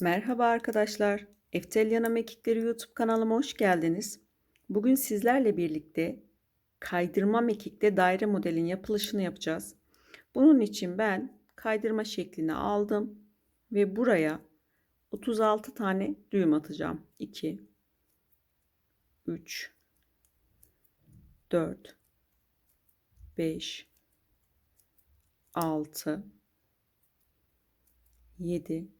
Merhaba arkadaşlar. Eftelyan'a Mekikleri YouTube kanalıma hoş geldiniz. Bugün sizlerle birlikte kaydırma mekikte daire modelin yapılışını yapacağız. Bunun için ben kaydırma şeklini aldım ve buraya 36 tane düğüm atacağım. 2 3 4 5 6 7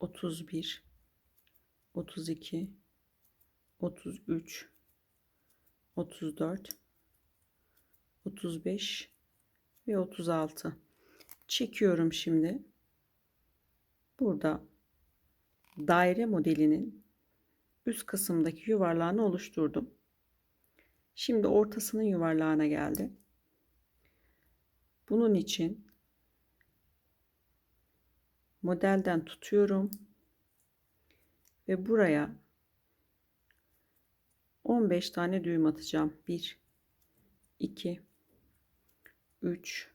31 32 33 34 35 ve 36 çekiyorum şimdi. Burada daire modelinin üst kısımdaki yuvarlağını oluşturdum. Şimdi ortasının yuvarlağına geldi. Bunun için modelden tutuyorum ve buraya 15 tane düğüm atacağım. 1 2 3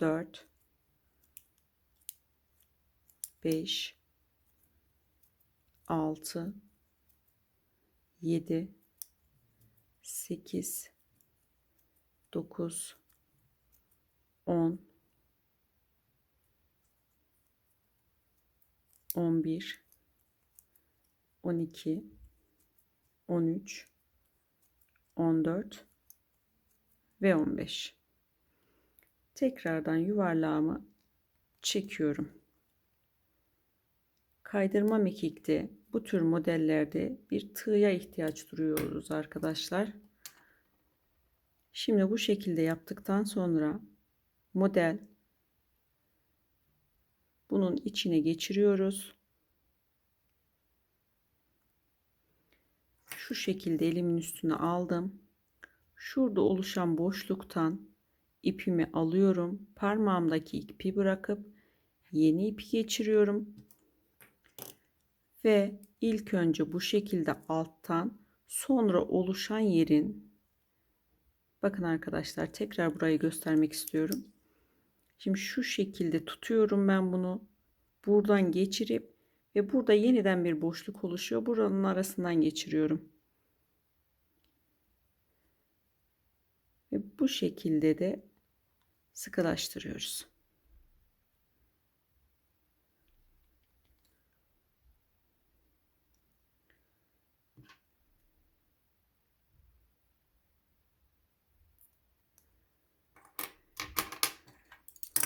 4 5 6 7 8 9 10 11 12 13 14 ve 15 tekrardan yuvarlağımı çekiyorum. Kaydırma mekikte bu tür modellerde bir tığya ihtiyaç duyuyoruz arkadaşlar. Şimdi bu şekilde yaptıktan sonra model bunun içine geçiriyoruz. Şu şekilde elimin üstüne aldım. Şurada oluşan boşluktan ipimi alıyorum. Parmağımdaki ipi bırakıp yeni ipi geçiriyorum. Ve ilk önce bu şekilde alttan sonra oluşan yerin bakın arkadaşlar tekrar burayı göstermek istiyorum. Şimdi şu şekilde tutuyorum ben bunu. Buradan geçirip ve burada yeniden bir boşluk oluşuyor. Buranın arasından geçiriyorum. Ve bu şekilde de sıkılaştırıyoruz.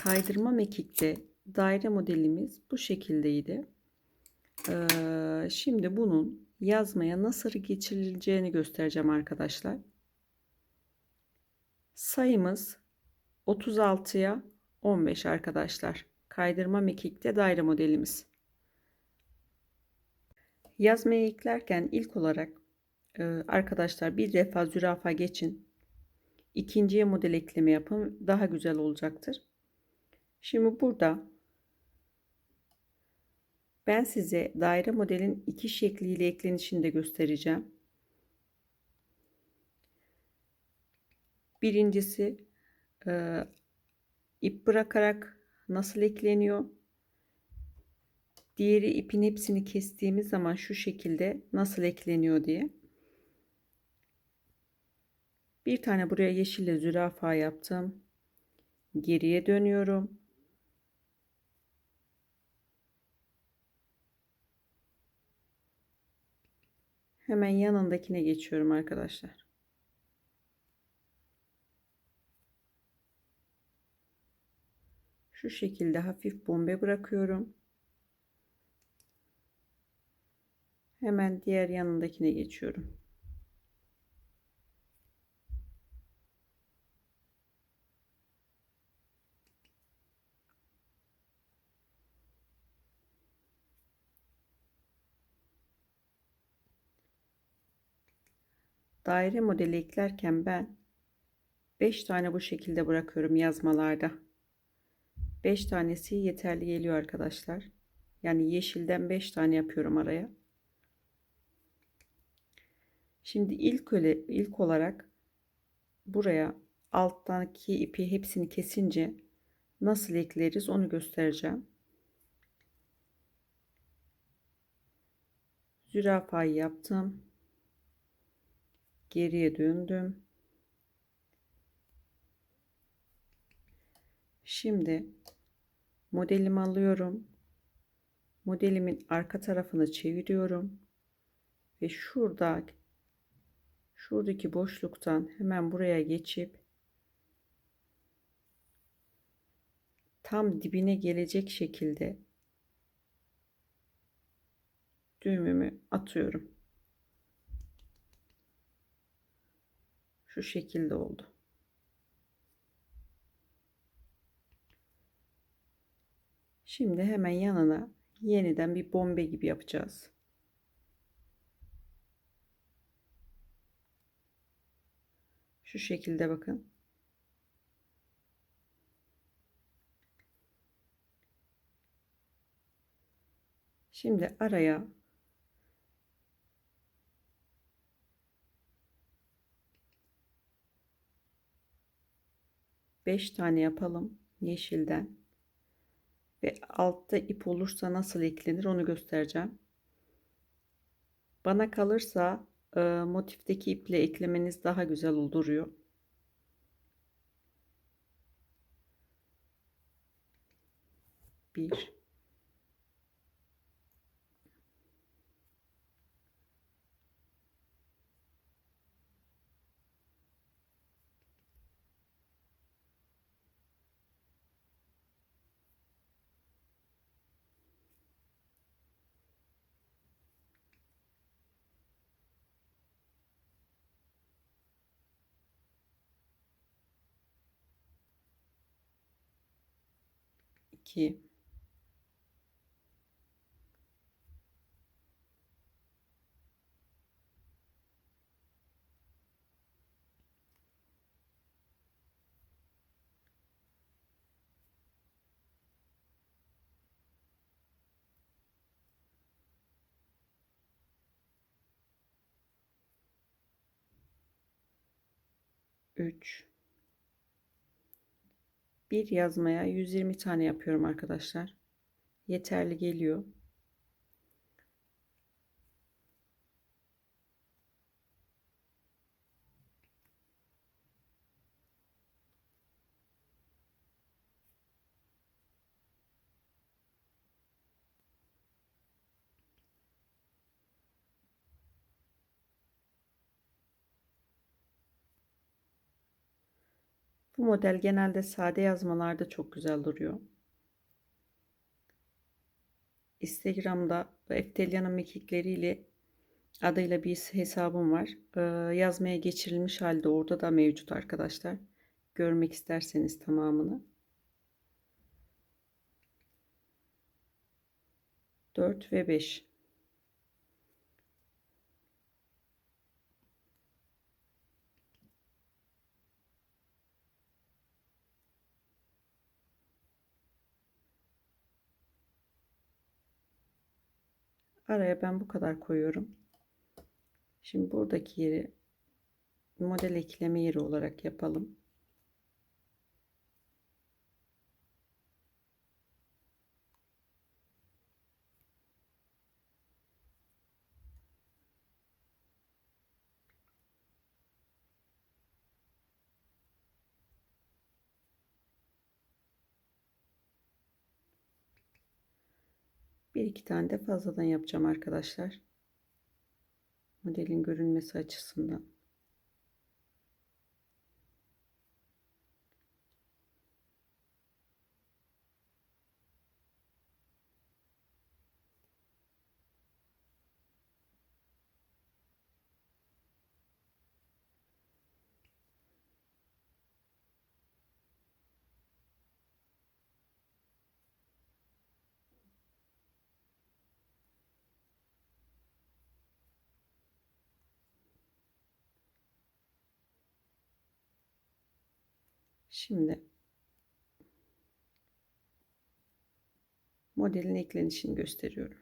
Kaydırma mekikte daire modelimiz bu şekildeydi. Ee, şimdi bunun yazmaya nasıl geçirileceğini göstereceğim arkadaşlar. Sayımız 36'ya 15 arkadaşlar. Kaydırma mekikte daire modelimiz. Yazmaya eklerken ilk olarak e, arkadaşlar bir defa zürafa geçin. İkinciye model ekleme yapın. Daha güzel olacaktır. Şimdi burada ben size daire modelin iki şekliyle eklenişini de göstereceğim. Birincisi e, ip bırakarak nasıl ekleniyor? Diğeri ipin hepsini kestiğimiz zaman şu şekilde nasıl ekleniyor diye. Bir tane buraya yeşille zürafa yaptım. Geriye dönüyorum Hemen yanındakine geçiyorum arkadaşlar. Şu şekilde hafif bombe bırakıyorum. Hemen diğer yanındakine geçiyorum. Daire modeli eklerken ben 5 tane bu şekilde bırakıyorum yazmalarda. 5 tanesi yeterli geliyor arkadaşlar. Yani yeşilden 5 tane yapıyorum araya. Şimdi ilk öyle ilk olarak buraya alttaki ipi hepsini kesince nasıl ekleriz onu göstereceğim. Zürafayı yaptım. Geriye döndüm. Şimdi modelimi alıyorum. Modelimin arka tarafını çeviriyorum. Ve şurada şuradaki boşluktan hemen buraya geçip tam dibine gelecek şekilde düğümümü atıyorum. Şu şekilde oldu. Şimdi hemen yanına yeniden bir bombe gibi yapacağız. Şu şekilde bakın. Şimdi araya beş tane yapalım yeşilden ve altta ip olursa nasıl eklenir onu göstereceğim. Bana kalırsa e, motifteki iple eklemeniz daha güzel oluyor. Bir. 2 3 bir yazmaya 120 tane yapıyorum arkadaşlar. Yeterli geliyor. Bu model genelde sade yazmalarda çok güzel duruyor. Instagram'da Eftelya'nın mekikleriyle adıyla bir hesabım var. Ee, yazmaya geçirilmiş halde orada da mevcut arkadaşlar. Görmek isterseniz tamamını. 4 ve 5 Araya ben bu kadar koyuyorum. Şimdi buradaki yeri model ekleme yeri olarak yapalım. Bir iki tane de fazladan yapacağım arkadaşlar. Modelin görünmesi açısından. Şimdi modelin eklenişini gösteriyorum.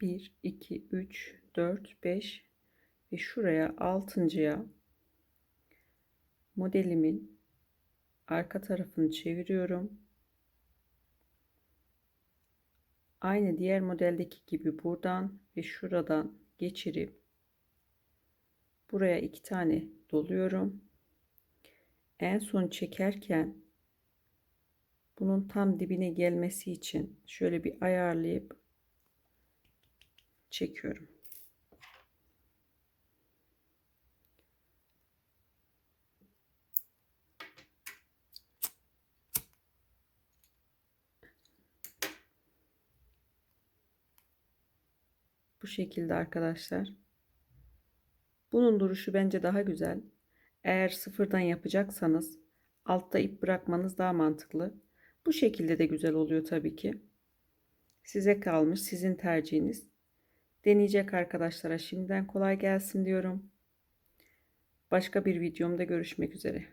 Bir, iki, üç, dört, beş ve şuraya altıncıya modelimin arka tarafını çeviriyorum. Aynı diğer modeldeki gibi buradan ve şuradan geçirip buraya iki tane doluyorum. En son çekerken bunun tam dibine gelmesi için şöyle bir ayarlayıp çekiyorum. Bu şekilde arkadaşlar. Bunun duruşu bence daha güzel. Eğer sıfırdan yapacaksanız altta ip bırakmanız daha mantıklı. Bu şekilde de güzel oluyor tabii ki. Size kalmış sizin tercihiniz. Deneyecek arkadaşlara şimdiden kolay gelsin diyorum. Başka bir videomda görüşmek üzere.